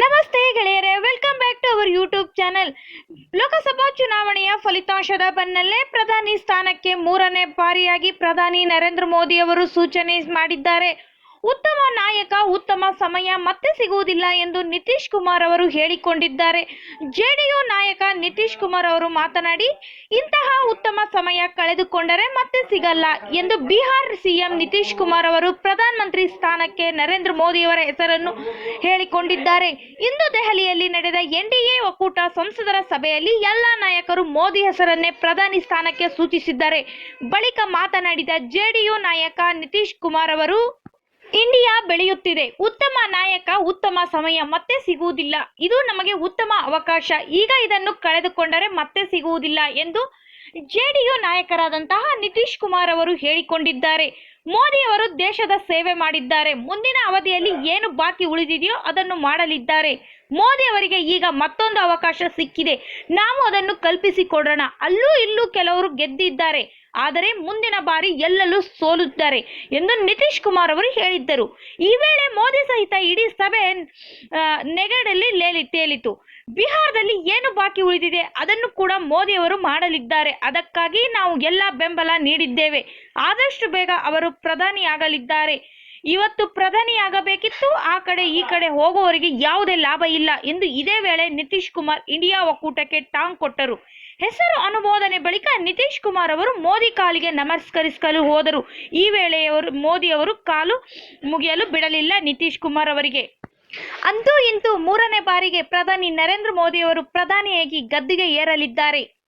ನಮಸ್ತೆ ಗೆಳೆಯರೇ welcome back to our YouTube channel Lok Sabha ಚುನಾವಣೆಯ ಫಲಿತಾಂಶದ ಬೆನ್ನಲ್ಲೇ ಪ್ರಧಾನಿ ಸ್ಥಾನಕ್ಕೆ ಮೂರನೇ ಬಾರಿಯಾಗಿ ಪ್ರಧಾನಿ ನರೇಂದ್ರ ಮೋದಿ ಅವರು ಸೂಚನೆ ಮಾಡಿದ್ದಾರೆ. ಉತ್ತಮ ನಾಯಕ, ಉತ್ತಮ ಸಮಯ ಮತ್ತೆ ಸಿಗುವುದಿಲ್ಲ ಎಂದು ನಿತೀಶ್ ಕುಮಾರ್ ಅವರು ಹೇಳಿಕೊಂಡಿದ್ದಾರೆ. ಜೆಡಿಯು ನಾಯಕ ನಿತೀಶ್ ಕುಮಾರ್ ಅವರು ಮಾತನಾಡಿ, ಇಂತಹ ಉತ್ತಮ ಸಮಯ ಕಳೆದುಕೊಂಡರೆ ಮತ್ತೆ ಸಿಗಲ್ಲ ಎಂದು ಬಿಹಾರ್ ಸಿಎಂ ನಿತೀಶ್ ಕುಮಾರ್ ಅವರು ಪ್ರಧಾನಮಂತ್ರಿ ಸ್ಥಾನಕ್ಕೆ ನರೇಂದ್ರ ಮೋದಿಯವರ ಹೆಸರನ್ನು ಹೇಳಿಕೊಂಡಿದ್ದಾರೆ. ಇಂದು ದೆಹಲಿಯಲ್ಲಿ ನಡೆದ ಎನ್ಡಿಎ ಒಕ್ಕೂಟ ಸಂಸದರ ಸಭೆಯಲ್ಲಿ ಎಲ್ಲ ನಾಯಕರು ಮೋದಿ ಹೆಸರನ್ನೇ ಪ್ರಧಾನಿ ಸ್ಥಾನಕ್ಕೆ ಸೂಚಿಸಿದ್ದಾರೆ. ಬಳಿಕ ಮಾತನಾಡಿದ ಜೆಡಿಯು ನಾಯಕ ನಿತೀಶ್ ಕುಮಾರ್ ಅವರು ಇಂಡಿಯಾ ಬೆಳೆಯುತ್ತಿದೆ. ಉತ್ತಮ ನಾಯಕ, ಉತ್ತಮ ಸಮಯ ಮತ್ತೆ ಸಿಗುವುದಿಲ್ಲ. ಇದು ನಮಗೆ ಉತ್ತಮ ಅವಕಾಶ. ಈಗ ಇದನ್ನು ಕಳೆದುಕೊಂಡರೆ ಮತ್ತೆ ಸಿಗುವುದಿಲ್ಲ ಎಂದು ಜೆಡಿಯು ನಾಯಕರಾದಂತಹ ನಿತೀಶ್ ಕುಮಾರ್ ಅವರು ಹೇಳಿಕೊಂಡಿದ್ದಾರೆ. ಮೋದಿ ಅವರು ದೇಶದ ಸೇವೆ ಮಾಡಿದ್ದಾರೆ. ಮುಂದಿನ ಅವಧಿಯಲ್ಲಿ ಏನು ಬಾಕಿ ಉಳಿದಿದೆಯೋ ಅದನ್ನು ಮಾಡಲಿದ್ದಾರೆ. ಮೋದಿ ಅವರಿಗೆ ಈಗ ಮತ್ತೊಂದು ಅವಕಾಶ ಸಿಕ್ಕಿದೆ. ನಾವು ಅದನ್ನು ಕಲ್ಪಿಸಿಕೊಡೋಣ. ಅಲ್ಲೂ ಇಲ್ಲೂ ಕೆಲವರು ಗೆದ್ದಿದ್ದಾರೆ. ಆದರೆ ಮುಂದಿನ ಬಾರಿ ಎಲ್ಲಲ್ಲೂ ಸೋಲುತ್ತಾರೆ ಎಂದು ನಿತೀಶ್ ಕುಮಾರ್ ಅವರು ಹೇಳಿದ್ದರು. ಈ ವೇಳೆ ಮೋದಿ ಸಹಿತ ಇಡೀ ಸಭೆ ನೆಗಡಲ್ಲಿ ಲೇಲಿ, ತೇಲಿತು. ಬಿಹಾರದಲ್ಲಿ ಏನು ಬಾಕಿ ಉಳಿದಿದೆ ಅದನ್ನು ಕೂಡ ಮೋದಿ ಅವರು ಮಾಡಲಿದ್ದಾರೆ. ಅದಕ್ಕಾಗಿ ನಾವು ಎಲ್ಲ ಬೆಂಬಲ ನೀಡಿದ್ದೇವೆ. ಆದಷ್ಟು ಬೇಗ ಅವರು ಪ್ರಧಾನಿಯಾಗಲಿದ್ದಾರೆ. ಇವತ್ತು ಪ್ರಧಾನಿಯಾಗಬೇಕಿತ್ತು, ಆ ಕಡೆ ಈ ಕಡೆ ಹೋಗುವವರಿಗೆ ಯಾವುದೇ ಲಾಭ ಇಲ್ಲ ಎಂದು ಇದೇ ವೇಳೆ ನಿತೀಶ್ ಕುಮಾರ್ ಇಂಡಿಯಾ ಒಕ್ಕೂಟಕ್ಕೆ ಟಾಂಗ್ ಕೊಟ್ಟರು. ಹೆಸರು ಅನುಮೋದನೆ ಬಳಿಕ ನಿತೀಶ್ ಕುಮಾರ್ ಅವರು ಮೋದಿ ಕಾಲಿಗೆ ನಮಸ್ಕರಿಸಲು ಹೋದರು. ಈ ವೇಳೆಯವರು, ಮೋದಿ ಅವರು ಕಾಲು ಮುಗಿಯಲು ಬಿಡಲಿಲ್ಲ ನಿತೀಶ್ ಕುಮಾರ್ ಅವರಿಗೆ. ಅಂತೂ ಇಂತೂ ಮೂರನೇ ಬಾರಿಗೆ ಪ್ರಧಾನಿ ನರೇಂದ್ರ ಮೋದಿ ಅವರು ಪ್ರಧಾನಿಯಾಗಿ ಗದ್ದುಗೆ ಏರಲಿದ್ದಾರೆ.